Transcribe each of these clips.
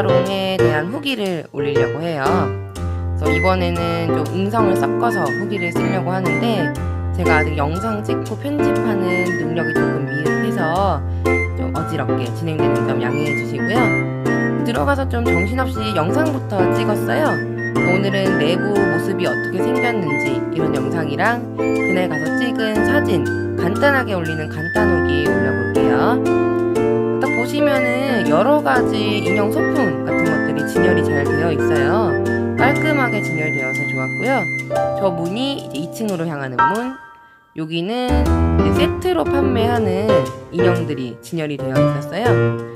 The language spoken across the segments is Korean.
재활용에 대한 후기를 올리려고 해요. 그래서 이번에는 좀 음성을 섞어서 후기를 쓰려고 하는데 제가 아직 영상 찍고 편집하는 능력이 조금 미흡해서 좀 어지럽게 진행되는 점 양해해 주시고요. 들어가서 좀 정신없이 영상부터 찍었어요. 오늘은 내부 모습이 어떻게 생겼는지 이런 영상이랑 그날 가서 찍은 사진 간단하게 올리는 간단 후기 올려볼게요. 딱 보시면은 여러 가지 인형 소품 같은 것들이 진열이 잘 되어 있어요. 깔끔하게 진열되어서 좋았고요. 저 문이 이제 2층으로 향하는 문, 여기는 세트로 판매하는 인형들이 진열이 되어 있었어요.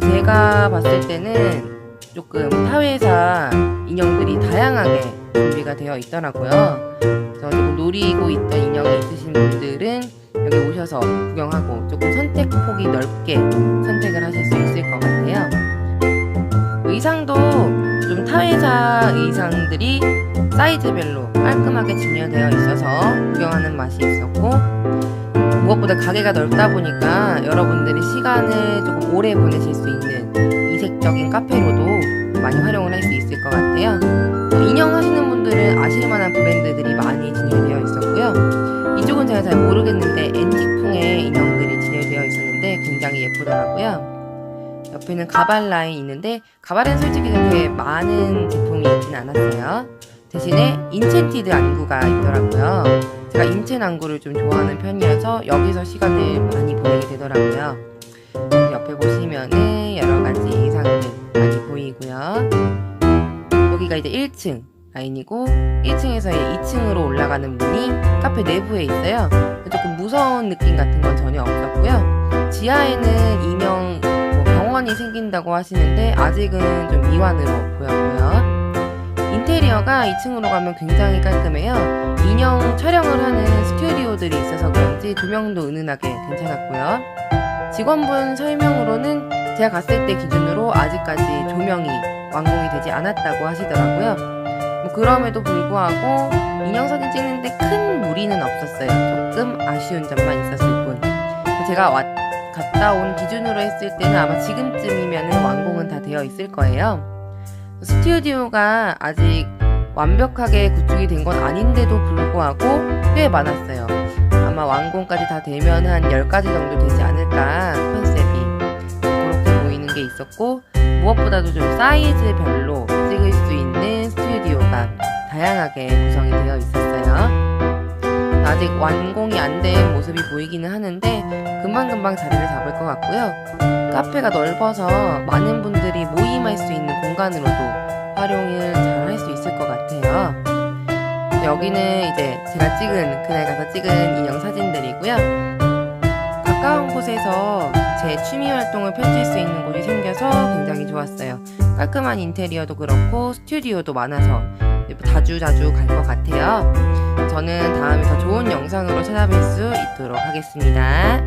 제가 봤을 때는 조금 타회사 인형들이 다양하게 준비가 되어 있더라고요. 그래서 조금 노리고 있던 인형이 있으신 분들은 여기 오셔서 구경하고 조금 선택 폭이 넓게 선택을 하실 수 있을 것 같아요. 의상도 좀 타회사 의상들이 사이즈별로 깔끔하게 진열되어 있어서 구경하는 맛이 있었고 무엇보다 가게가 넓다 보니까 여러분들이 시간을 조금 오래 보내실 수 있는 이색적인 카페로도 많이 활용을 할 수 있을 것 같아요. 인형 하시는 분들은 아실만한 브랜드들이 많이 진열되어 있었고요. 이쪽은 제가 잘 모르겠는데 앤틱풍의 인형들이 진열되어 있었는데 굉장히 예쁘더라고요. 옆에는 가발 라인 있는데 가발은 솔직히 그렇게 많은 제품이 있진 않았어요. 대신에 인챈티드 안구가 있더라고요. 제가 인챈 안구를 좀 좋아하는 편이어서 여기서 시간을 많이 보내게 되더라고요. 옆에 보시면은 여러 가지 의상들 많이 보이고요. 여기가 이제 1층 라인이고 1층에서 2층으로 올라가는 문이 카페 내부에 있어요. 조금 무서운 느낌 같은 건 전혀 없었고요. 지하에는 인형 뭐 병원이 생긴다고 하시는데 아직은 좀 미완으로 보였고요. 인테리어가 2층으로 가면 굉장히 깔끔해요. 인형 촬영을 하는 스튜디오들이 있어서 그런지 조명도 은은하게 괜찮았고요. 직원분 설명으로는 제가 갔을 때 기준으로 아직까지 조명이 완공이 되지 않았다고 하시더라고요. 뭐 그럼에도 불구하고 인형 사진 찍는데 큰 무리는 없었어요. 조금 아쉬운 점만 있었을 뿐. 제가 왔, 갔다 온 기준으로 했을 때는 아마 지금쯤이면 완공은 다 되어 있을 거예요. 스튜디오가 아직 완벽하게 구축이 된 건 아닌데도 불구하고 꽤 많았어요. 아마 완공까지 다 되면 한 10가지 정도 되지 않을까 컨셉이 그렇게 보이는 게 있었고 무엇보다도 좀 사이즈별로 찍을 수 있는 다양하게 구성이 되어 있었어요. 아직 완공이 안 된 모습이 보이기는 하는데 금방금방 자리를 잡을 것 같고요. 카페가 넓어서 많은 분들이 모임할 수 있는 공간으로도 활용을 잘 할 수 있을 것 같아요. 여기는 이제 제가 찍은 그날 가서 찍은 인형 사진들이고요. 가까운 곳에서 제 취미 활동을 펼칠 수 있는 곳이 생겨서 굉장히 좋았어요. 깔끔한 인테리어도 그렇고 스튜디오도 많아서 자주 자주 갈 것 같아요. 저는 다음에 더 좋은 영상으로 찾아뵐 수 있도록 하겠습니다.